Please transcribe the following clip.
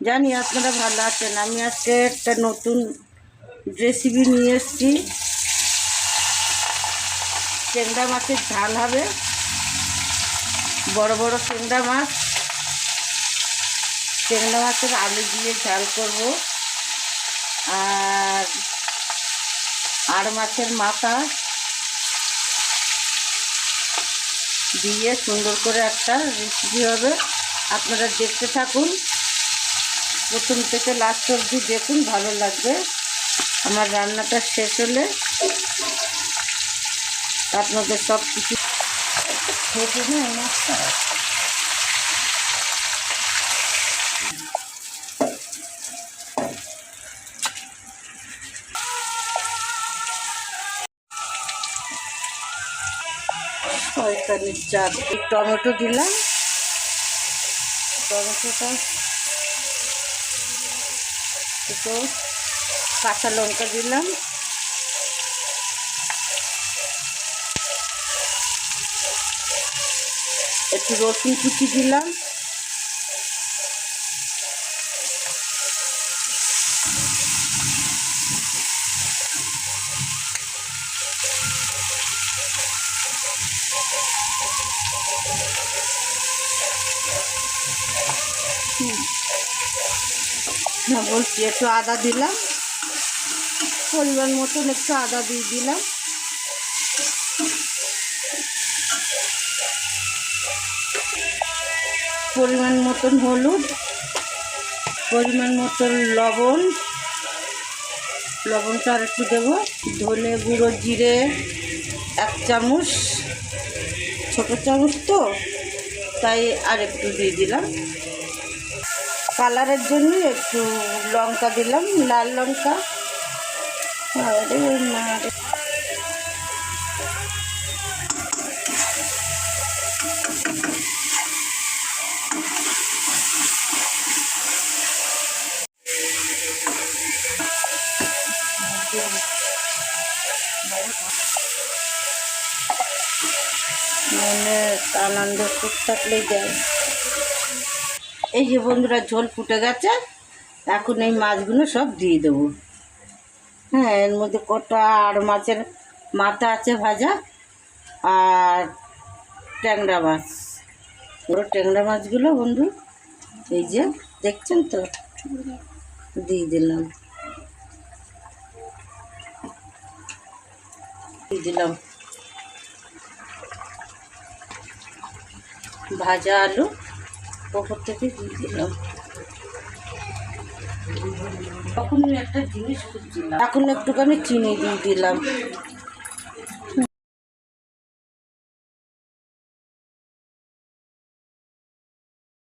জানি আপনারা ভালো আছেন। আমি আজকে একটা নতুন রেসিপি নিয়ে এসেছি। চেংড়া মাছের ঝাল হবে। বড় বড় চেংড়া মাছ। চেংড়া মাছের আলু দিয়ে ঝাল করব। আর আর মাছের মাথা দিয়ে সুন্দর করে একটা রেসিপি হবে। আপনারা দেখতে থাকুন। প্রথম থেকে লাস্ট অবধি দেখুন, ভালো লাগবে। আমার রান্নাটা শেষ হলে আপনাদের সব কিছু চার টমেটো দিলাম। টমেটোটা একটু কাঁচা লঙ্কা দিলাম। একটু রসুন কুচি দিলাম। না বলছি একটু আদা দিলাম। পরিমাণ মতন একটু আদা দিয়ে দিলাম। পরিমাণ মতন হলুদ, পরিমাণ মতন লবণ। লবণটা আর একটু দেবো। ধনে গুঁড়ো, জিরে এক চামচ। ছোটো চামচ তো, তাই আর একটু দিয়ে দিলাম। কালারের জন্য একটু লঙ্কা দিলাম, লাল লঙ্কা আরে না রে। মনে আনন্দ সুখ থাকলেই দেয় এই যে বন্ধুরা ঝোল ফুটে গেছে, এখন এই মাছগুলো সব দিয়ে দেবো। হ্যাঁ এর মধ্যে কটা আর মাছের মাথা আছে ভাজা আর ট্যাংরা মাছ। পুরো ট্যাংরা মাছগুলো বন্ধু, এই যে দেখছেন তো? দিয়ে দিলাম। দিয়ে দিলাম। ভাজা আলু। ওপর থেকে দিয়ে দিলাম। তখন একটা জিনিস খুঁজছিলাম। এখন একটুখানি চিনি দিয়ে দিলাম।